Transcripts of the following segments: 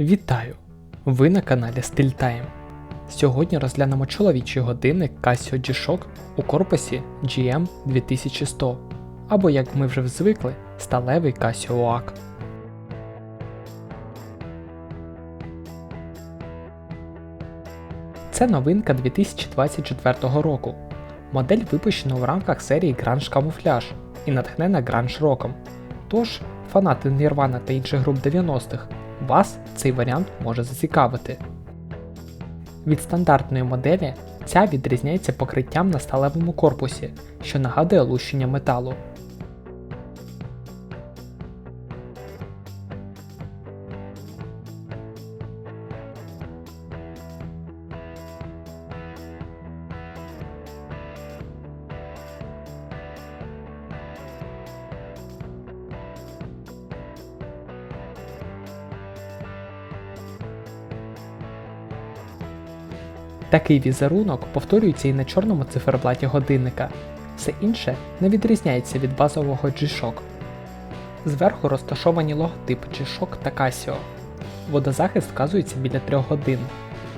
Вітаю! Ви на каналі StillTime. Сьогодні розглянемо чоловічий годинник Casio G-Shock у корпусі GM 2100, або як ми вже звикли, сталевий Casio OAK. Це новинка 2024 року. Модель випущена в рамках серії Grunge Camouflage і натхнена Grunge роком. Тож, фанати Nirvana та інших груп 90-х, вас цей варіант може зацікавити. Від стандартної моделі ця відрізняється покриттям на сталевому корпусі, що нагадує лущення металу. Такий візерунок повторюється і на чорному циферблаті годинника. Все інше не відрізняється від базового G-Shock. Зверху розташовані логотипи G-Shock та Casio. Водозахист вказується біля 3 годин.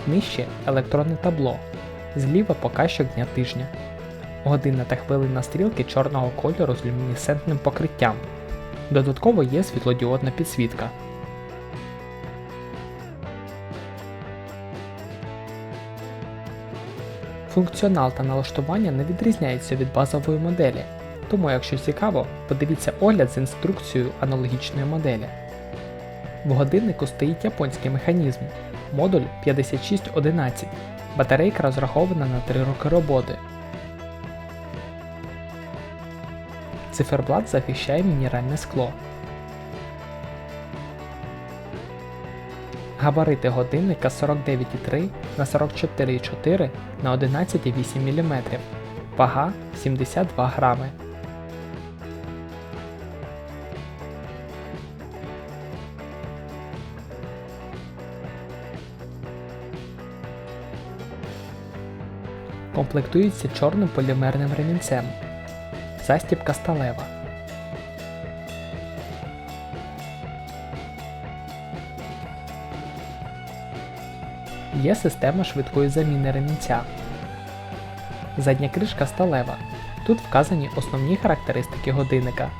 Нижче електронне табло. Зліва показчик дня тижня. Годинна та хвилинна стрілки чорного кольору з люмінесцентним покриттям. Додатково є світлодіодна підсвітка. Функціонал та налаштування не відрізняються від базової моделі, тому якщо цікаво, подивіться огляд з інструкцією аналогічної моделі. В годиннику стоїть японський механізм, модуль 5611, батарейка розрахована на 3 роки роботи. Циферблат захищає мінеральне скло. Габарити годинника 49,3 на 44,4 на 11,8 мм. Вага 72 грами. Комплектується чорним полімерним ремінцем. Застібка сталева. Є система швидкої заміни ремінця. Задня кришка сталева. Тут вказані основні характеристики годинника.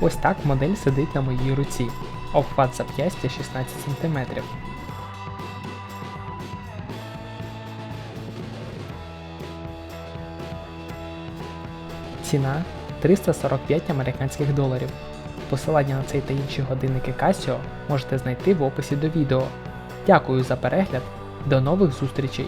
Ось так модель сидить на моїй руці. Обхват зап'ястя 16 см. Ціна 345 американських доларів. Посилання на цей та інші годинники Casio можете знайти в описі до відео. Дякую за перегляд, до нових зустрічей!